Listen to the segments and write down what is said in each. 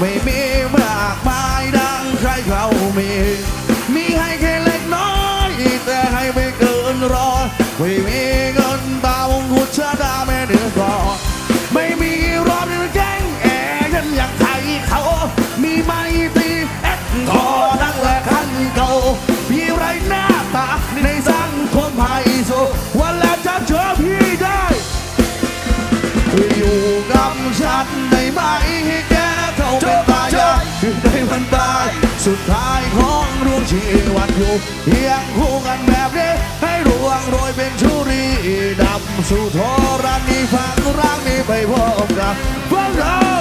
ไม่มีมากมายดังใครเขามี มีให้แค่เล็กน้อย แต่ให้ไม่เกินร้อยไม่มีเงินตาองคุชดาแม่เดือก่อนไม่มีรอบนี้แจ้งแอร์ฉันอย่างไทยเขา มีไม่ตีเอ็ดทอนักและขันเก่ามีไรหน้าตาในสังคมไทย สุดท้ายของดวงชีวันอยู่เพียงคู่กันแบบนี้ ให้รวงโรยเป็นชุรีดำสู่ทรนีฟังร่างนี้ไปพร้อมกับฟังเรา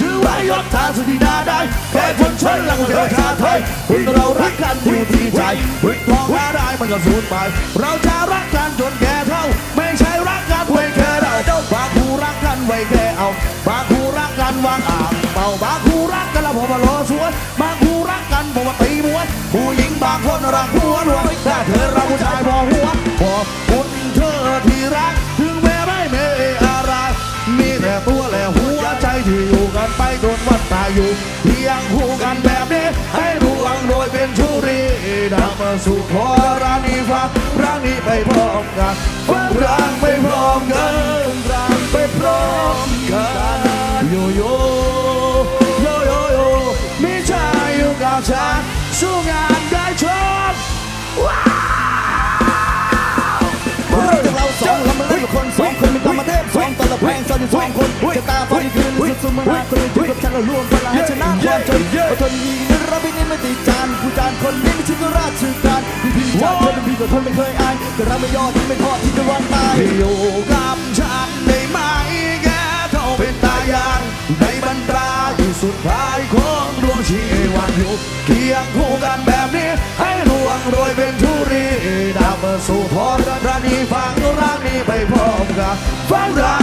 ถือไว่ายศทางสุดที่น่าได้แค่คนชนหลังเจอชาไทยคุณเรารักกันอยู่ที่ใจวิทองว่าได้มันก็สูญไป เราจะรักกันจนแก่เท่า ไม่ใช่รักกันไว้แค่เราบางคู่รักกันไว้แค่เอาบางคู่รักกันวางอ่างเป่าบางคู่รักกันแล้วผมมารอสวยบางคู่รักกันผมมาตีมวยผู้หญิงบางคนรักหัวรวยแต่เธอเราผู้ชายพอหัว อยู่เพียงคู่กันแบบนี้ ให้รู้วังโดยเป็นชุรีนำมาสู่ขอรานีฟังร่านี้ไปพร้อมกันฟังร่างไปพร้อมกันร่างไปพร้อมกันโยโยโยโยโยมีใจอยู่กับฉันสู้งานได้ชมเรื่องจากเราสองทำมาเล่นกับคนสองคนมีกรรมเทพสองตลบแพงซ้อนอยู่สองคนจะตาฟ้าที่คืนสุดสุดมาหาคนอื่นอยู่กับฉันเราร่วม จนอดทนดีนรับพี่นี่ไม่ติดจานผู้จานคนนี้ไม่ใช่ก็ราชการพี่พี่จานคนพี่ก็ทนไม่เคยอายแต่เราไม่ย่อที่ไม่ทอดที่จะวันตายอยู่กับฉันได้ไหมแกเท่าเป็นตายายในบรรดาที่สุดท้ายของดวงชีวันอยู่เคียงคู่กันแบบนี้ ให้รวงโรยเป็นทุรีดาวมาสู่ทอรรานีฟังร่างนี้ไปพร้อมกันฟังร่างไปพร้อมกันฟังร่างไปพร้อมกั